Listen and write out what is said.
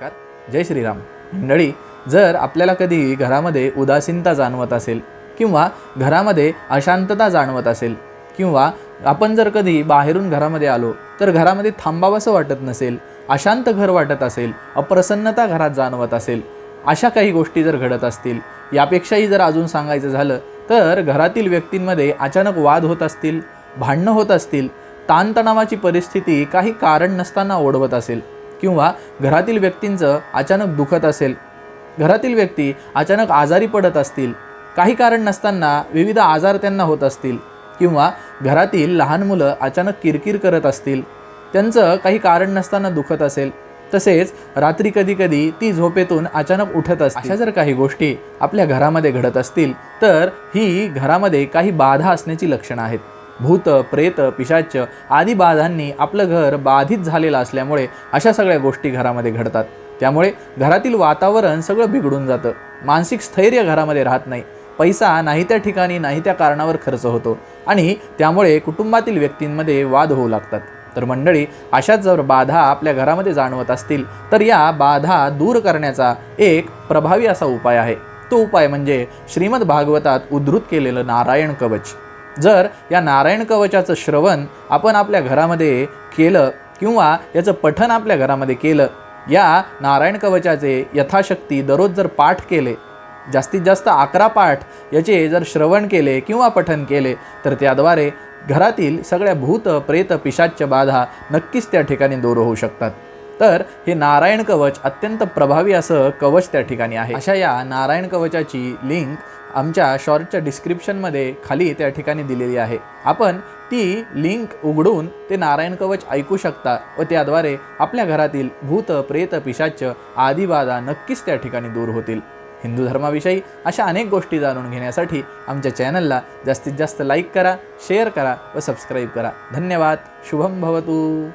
नमस्कार. जय श्रीराम. मंडळी जर आपल्याला कधी घरामध्ये उदासीनता जाणवत असेल किंवा घरामध्ये अशांतता जाणवत असेल किंवा आपण जर कधी बाहेरून घरामध्ये आलो तर घरामध्ये थांबावंसं वाटत नसेल अशांत घर वाटत असेल अप्रसन्नता घरात जाणवत असेल अशा काही गोष्टी जर घडत असतील यापेक्षाही जर अजून सांगायचं झालं तर घरातील व्यक्तींमध्ये अचानक वाद होत असतील भांडणं होत असतील ताणतणावाची परिस्थिती काही कारण नसताना ओढवत असेल. किंवा घरातील व्यक्तींचं अचानक दुखत असेल घरातील व्यक्ती अचानक आजारी पडत असतील काही कारण नसताना विविध आजार त्यांना होत असतील किंवा घरातील लहान मुलं अचानक किरकिर करत असतील त्यांचं काही कारण नसताना दुखत असेल तसेच रात्री कधीकधी ती झोपेतून अचानक उठत असते अशा जर काही गोष्टी आपल्या घरामध्ये घडत असतील तर ही घरामध्ये काही बाधा असण्याची लक्षणं आहेत. भूत प्रेत पिशाच आदी बाधांनी आपलं घर बाधित झालेलं असल्यामुळे अशा सगळ्या गोष्टी घरामध्ये घडतात. त्यामुळे घरातील वातावरण सगळं बिघडून जातं. मानसिक स्थैर्य घरामध्ये राहत नाही. पैसा नाही त्या ठिकाणी नाही त्या कारणावर खर्च होतो आणि त्यामुळे कुटुंबातील व्यक्तींमध्ये वाद होऊ लागतात. तर मंडळी अशाच जर बाधा आपल्या घरामध्ये जाणवत असतील तर या बाधा दूर करण्याचा एक प्रभावी असा उपाय आहे. तो उपाय म्हणजे श्रीमद भागवतात उद्धृत केलेलं नारायण कवच. जर या नारायण कवचाचं श्रवण आपण आपल्या घरामध्ये केलं किंवा याचं पठण आपल्या घरामध्ये केलं या नारायण कवचाचे यथाशक्ती दररोज जर पाठ केले जास्तीत जास्त अकरा पाठ याचे जर श्रवण केले किंवा पठन केले तर त्याद्वारे घरातील सगळ्या भूत प्रेत पिशाच्य बाधा नक्कीच त्या ठिकाणी दूर होऊ शकतात. तर हे नारायण कवच अत्यंत प्रभावी असं कवच त्या ठिकाणी आहे. अशा या नारायण कवचाची लिंक आमच्या शॉर्टच्या डिस्क्रिप्शनमध्ये खाली त्या ठिकाणी दिलेली आहे. आपण ती लिंक उघडून ते नारायण कवच ऐकू शकता व त्याद्वारे आपल्या घरातील भूत प्रेत पिशाच्य आदी बाधा नक्कीच त्या ठिकाणी दूर होतील. हिंदू धर्माविषयी अशा अनेक गोष्टी जाणून घेण्यासाठी आमच्या चॅनलला जास्तीत जास्त लाईक करा शेअर करा व सबस्क्राईब करा. धन्यवाद. शुभम भवतू.